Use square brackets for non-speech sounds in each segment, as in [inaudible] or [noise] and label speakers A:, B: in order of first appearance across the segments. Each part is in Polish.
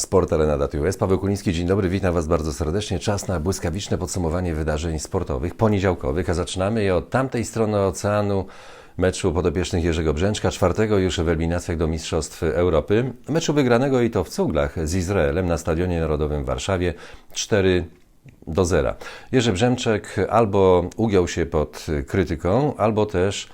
A: Sport Arena Datius. Paweł Kuliński, dzień dobry, witam Was bardzo serdecznie. Czas na błyskawiczne podsumowanie wydarzeń sportowych, poniedziałkowych, a zaczynamy je od tamtej strony oceanu meczu podopiecznych Jerzego Brzęczka, czwartego już w eliminacjach do Mistrzostw Europy. Meczu wygranego i to w cuglach z Izraelem na Stadionie Narodowym w Warszawie 4 do zera. Jerzy Brzęczek albo ugiął się pod krytyką, albo też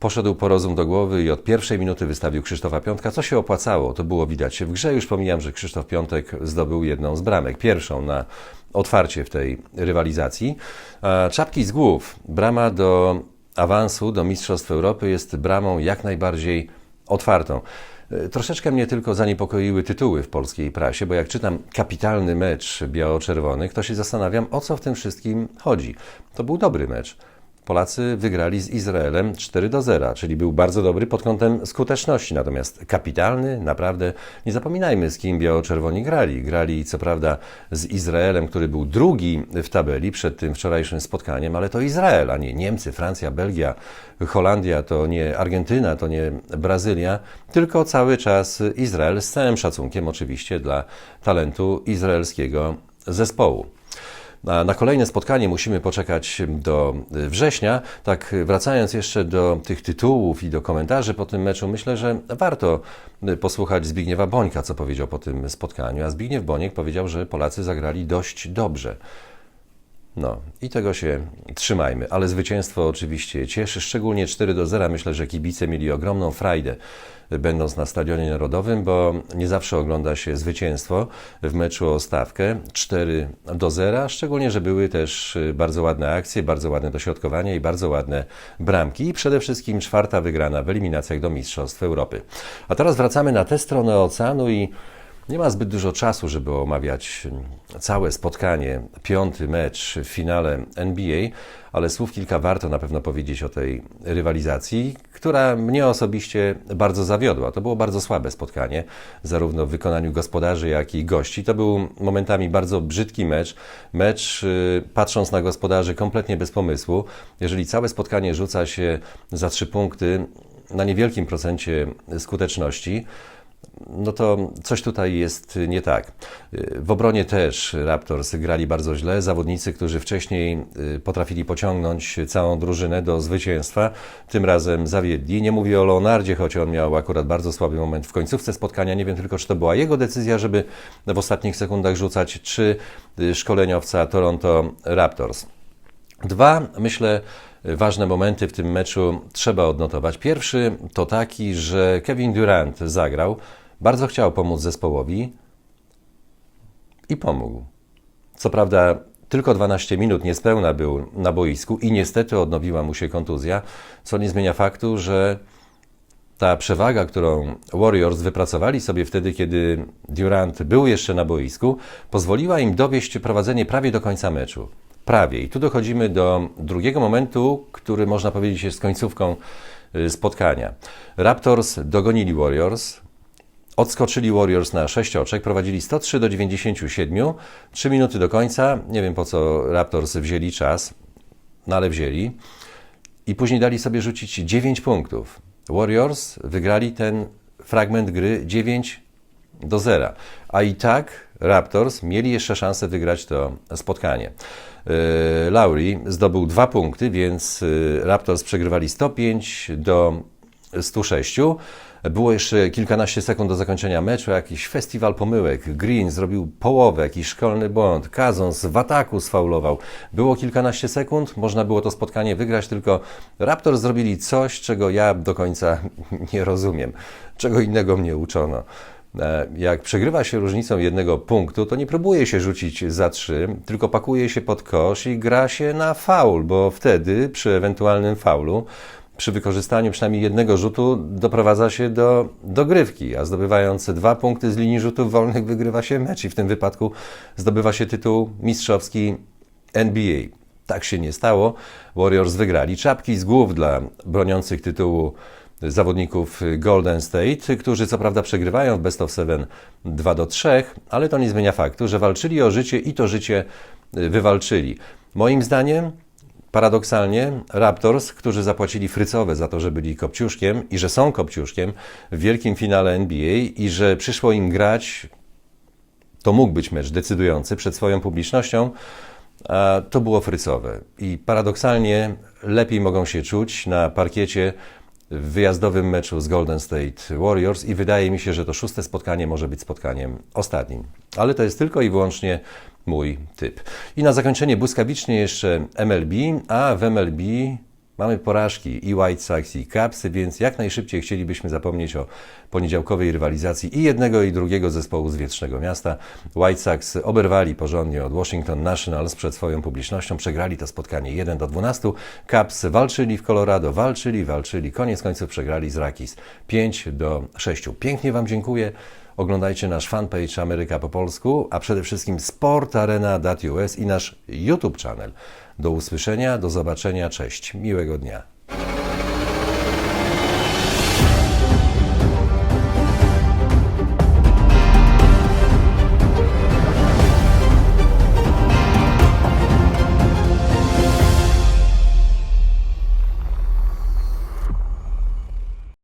A: poszedł po rozum do głowy i od pierwszej minuty wystawił Krzysztofa Piątka, co się opłacało, to było widać w grze. Już pomijam, że Krzysztof Piątek zdobył jedną z bramek, pierwszą na otwarcie w tej rywalizacji. A Czapki z głów, brama do awansu do Mistrzostw Europy jest bramą jak najbardziej otwartą. E, Troszeczkę mnie tylko zaniepokoiły tytuły w polskiej prasie, bo jak czytam kapitalny mecz biało-czerwonych, to się zastanawiam, o co w tym wszystkim chodzi. To był dobry mecz. Polacy wygrali z Izraelem 4 do 0, czyli był bardzo dobry pod kątem skuteczności. Natomiast kapitalny, naprawdę, nie zapominajmy z kim biało-czerwoni grali. Grali co prawda z Izraelem, który był drugi w tabeli przed tym wczorajszym spotkaniem, ale to Izrael, a nie Niemcy, Francja, Belgia, Holandia, to nie Argentyna, to nie Brazylia, tylko cały czas Izrael, z całym szacunkiem oczywiście dla talentu izraelskiego zespołu. Na, na kolejne spotkanie musimy poczekać do września. Tak, wracając jeszcze do tych tytułów i do komentarzy po tym meczu, myślę, że warto posłuchać Zbigniewa Bońka, co powiedział po tym spotkaniu. A Zbigniew Boniek powiedział, że Polacy zagrali dość dobrze. No i tego się trzymajmy, ale zwycięstwo oczywiście cieszy, szczególnie 4 do 0. Myślę, że kibice mieli ogromną frajdę będąc na Stadionie Narodowym, bo nie zawsze ogląda się zwycięstwo w meczu o stawkę 4 do 0, szczególnie, że były też bardzo ładne akcje, bardzo ładne dośrodkowania i bardzo ładne bramki i przede wszystkim czwarta wygrana w eliminacjach do Mistrzostw Europy. A teraz wracamy na tę stronę oceanu i nie ma zbyt dużo czasu, żeby omawiać całe spotkanie, piąty mecz w finale NBA, ale słów kilka warto na pewno powiedzieć o tej rywalizacji, która mnie osobiście bardzo zawiodła. To było bardzo słabe spotkanie, zarówno w wykonaniu gospodarzy, jak i gości. To był momentami bardzo brzydki mecz. Mecz, y, patrząc na gospodarzy, kompletnie bez pomysłu. Jeżeli całe spotkanie rzuca się za trzy punkty na niewielkim procencie skuteczności, no to coś tutaj jest nie tak. W obronie też Raptors grali bardzo źle. Zawodnicy, którzy wcześniej y, potrafili pociągnąć całą drużynę do zwycięstwa, tym razem zawiedli. Nie mówię o Leonardzie, choć on miał akurat bardzo słaby moment w końcówce spotkania. Nie wiem tylko, czy to była jego decyzja, żeby w ostatnich sekundach rzucać, czy y, szkoleniowca Toronto Raptors. Dwa, myślę, ważne momenty w tym meczu trzeba odnotować. Pierwszy to taki, że Kevin Durant zagrał, bardzo chciał pomóc zespołowi i pomógł. Co prawda, tylko 12 minut niespełna był na boisku i niestety odnowiła mu się kontuzja, co nie zmienia faktu, że ta przewaga, którą Warriors wypracowali sobie wtedy, kiedy Durant był jeszcze na boisku, pozwoliła im dowieść prowadzenie prawie do końca meczu. Prawie. I tu dochodzimy do drugiego momentu, który można powiedzieć jest końcówką y, spotkania. Raptors dogonili Warriors, odskoczyli Warriors na 6 oczek, prowadzili 103 do 97, 3 minuty do końca. Nie wiem po co Raptors wzięli czas, no ale wzięli. I później dali sobie rzucić 9 punktów. Warriors wygrali ten fragment gry 9 do 0. A i tak Raptors mieli jeszcze szansę wygrać to spotkanie. Yy, Lauri zdobył dwa punkty, więc yy, Raptors przegrywali 105 do 106. Było jeszcze kilkanaście sekund do zakończenia meczu, jakiś festiwal pomyłek. Green zrobił połowę, jakiś szkolny błąd. Kazons w ataku sfaulował. Było kilkanaście sekund, można było to spotkanie wygrać, tylko Raptors zrobili coś, czego ja do końca [laughs] nie rozumiem. Czego innego mnie uczono. E, Jak przegrywa się różnicą jednego punktu, to nie próbuje się rzucić za trzy, tylko pakuje się pod kosz i gra się na faul, bo wtedy przy ewentualnym faulu przy wykorzystaniu przynajmniej jednego rzutu doprowadza się do dogrywki, a zdobywając dwa punkty z linii rzutów wolnych wygrywa się mecz i w tym wypadku zdobywa się tytuł mistrzowski NBA. Tak się nie stało. Warriors wygrali. Czapki z głów dla broniących tytułu zawodników Golden State, którzy co prawda przegrywają w Best of Seven 2 do 3, ale to nie zmienia faktu, że walczyli o życie i to życie wywalczyli. Moim zdaniem Paradoksalnie Raptors, którzy zapłacili frycowe za to, że byli kopciuszkiem i że są kopciuszkiem w wielkim finale NBA i że przyszło im grać to mógł być mecz decydujący przed swoją publicznością, to było frycowe. I paradoksalnie lepiej mogą się czuć na parkiecie w wyjazdowym meczu z Golden State Warriors i wydaje mi się, że to szóste spotkanie może być spotkaniem ostatnim. Ale to jest tylko i wyłącznie mój typ. I na zakończenie błyskawicznie jeszcze MLB, a w MLB mamy porażki i White Sox i Cubs, więc jak najszybciej chcielibyśmy zapomnieć o poniedziałkowej rywalizacji i jednego i drugiego zespołu z wietrznego miasta. White Sox oberwali porządnie od Washington Nationals przed swoją publicznością, przegrali to spotkanie 1 do 12. Cubs walczyli w Colorado, walczyli, walczyli, koniec końców przegrali z Rockies 5 do 6. Pięknie Wam dziękuję. Oglądajcie nasz fanpage Ameryka po polsku, a przede wszystkim sportarena.us i nasz YouTube channel. Do usłyszenia, do zobaczenia, cześć, miłego dnia.